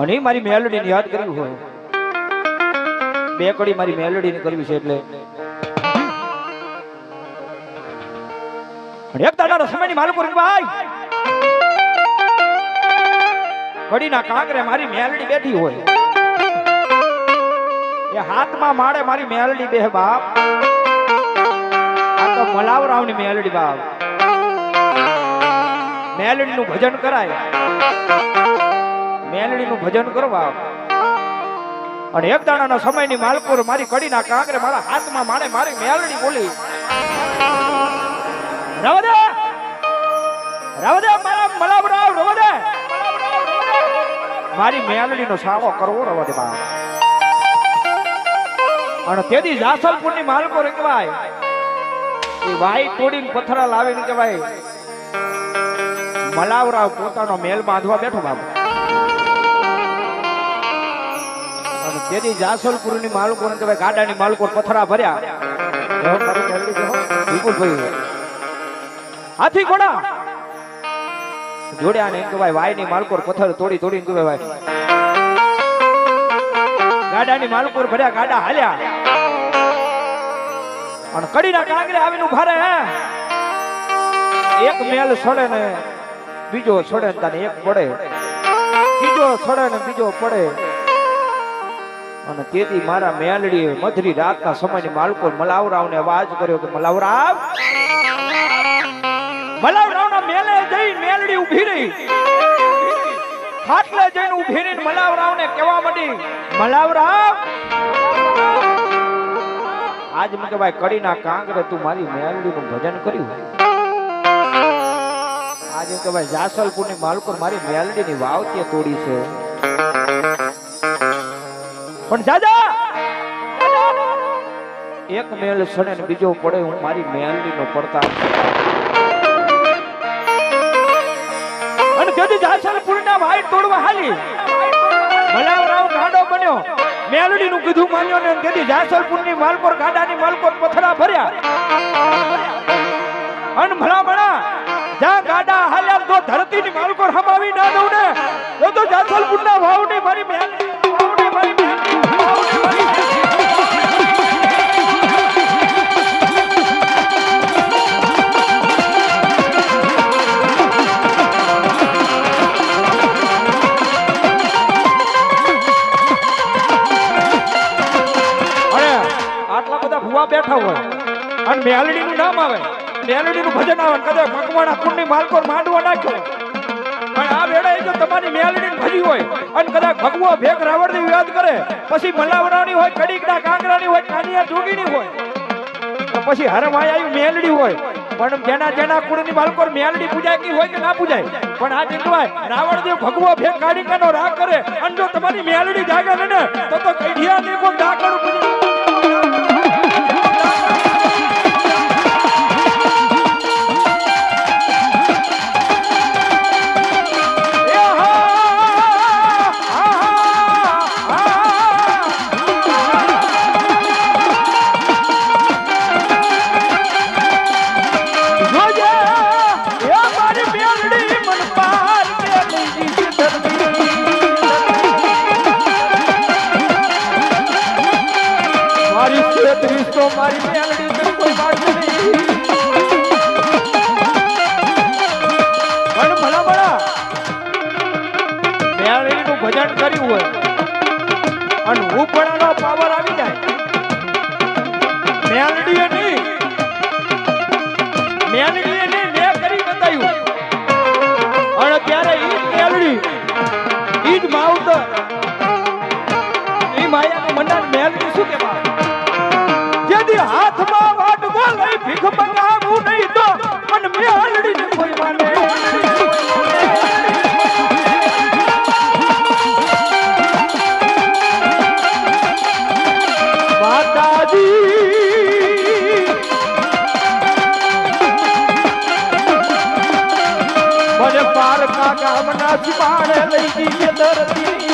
અને મારી મેલડીને યાદ કરવી હોય. બે કડી મારી મેલડીને કરવી છે એટલે. એક દાડાનો સમયની માલકો ભાઈ કડીના કાંકરે મારી મેલડી બેઠી હોય. એ હાથમાં માડે મારી મેલડી બે બાપ. આ તો મલાવરાવની મેલડી બાપ. મેલડીનું ભજન કરાય. મેલડીનું ભજન કરવા અને એક દાડાનો સમયની માલપુર મારી કડીના કાંકરે મારા હાથમાં માણે મારી મેલડી બોલી. રવદે! રવદે, મારા મલાવરાવ, રવદે! મારી મેલડીનો સાવો કરવો, રવદે બા અને તેથી જાસલપુરની માલકો કહેવાય. એ વાઈ તોડીને પથરા લાવીને કહેવાય, મલાવરાવ પોતાનો મેલ બાંધવા બેઠો બાબુ તેથી જાસલપુરની માલકો ને કહેવાય ગાડાની માલકો પથરા ભર્યા. હાથી ઘોડા! જોડ્યા ને કહેવાય વાયની માલકો પથ્થર તોડી તોડીને કહેવાય ગાડાની માલપુર ભર્યા, ગાડા હાલ્યા. અને કડીના કાંગરે આવીને ઊભા રહે એક મેલ સડે ને બીજો સડે ને એક પડે. ત્રીજો સડે ને બીજો પડે. અને તેથી મારા મેલડી મધરી રાતના સમય માલકો મલાવરાવને અવાજ કર્યો કે, મલાવરાવ! મલાવરાવના મેલે જઈ મેલડી ઊભી રહી. ખાટલે જઈને રહી રહીને મલાવરાવને કેવા મળી મલાવરાવ! આજ મને ભાઈ, કડીના કાંગરે તું મારી મેલડીનું ભજન કર્યું આજે કે ભાઈ જાસલપુરની માલકો મારી મેલડીની વાવ તે તોડી છે. પણ જાજા! એક મેલ સડે ને બીજો પડે, હું મારી મેલડીનો પડતા અને તેથી જાસર ના ભાઈ તોડવા હાલી. ભલાવરાવ ગાડો બન્યો. મેલડી નું કીધું માન્યો ને તેથી જાસલપુરની માલકોર ગાડાની માલકોર પથરા ભર્યા. અન ભલા ભલા જ્યાં ગાડા હાલ્યા તો ધરતી ની માલકોર હમાવી ના દઉં ને, તો જાસલપુર ના ભાવની મારી મેલડી બેઠા હોય. અને મેલડી નું નામ આવે. મેલડી ભજન આવે. કદાચ મકવાણા કુંડની માલકો માંડવો નાખ્યો પણ આ વેળાએ જો તમારી મેલડી ભજી હોય. અને કદાચ ભગવો ભેગ રાવણ યાદ કરે, પછી મલાવરાની હોય, કડીકના કાંગરાની હોય, કાનિયા જોગીની હોય. પછી હરમાય આવ્યું મેલડી હોય. પણ જેના જેના કુળની બાળકો મેલડી પૂજાય કે હોય કે ના પૂજાય. પણ આ જીતવાય. રાવણદેવ ભગવો ભેગ કાઢીકાનો રાગ કરે. અને જો તમારી મેલડી જાગે ને તો તો કઈઢિયા ને કોઈ ડાકણ પૂજે મારી મેલડી કર્યું હોય અને ઉપડાનો પાવર આવી જાય મેલડીએ નહીં મેલડીએ નહીં કરી બતાવ્યું અને ત્યારે ઈ મેલડી ઈ જ માયાનું મંડાણ મેલડી શું કહેવાય? પારકા ગામના ચુમાડે લઈ ગઈ ધરતી.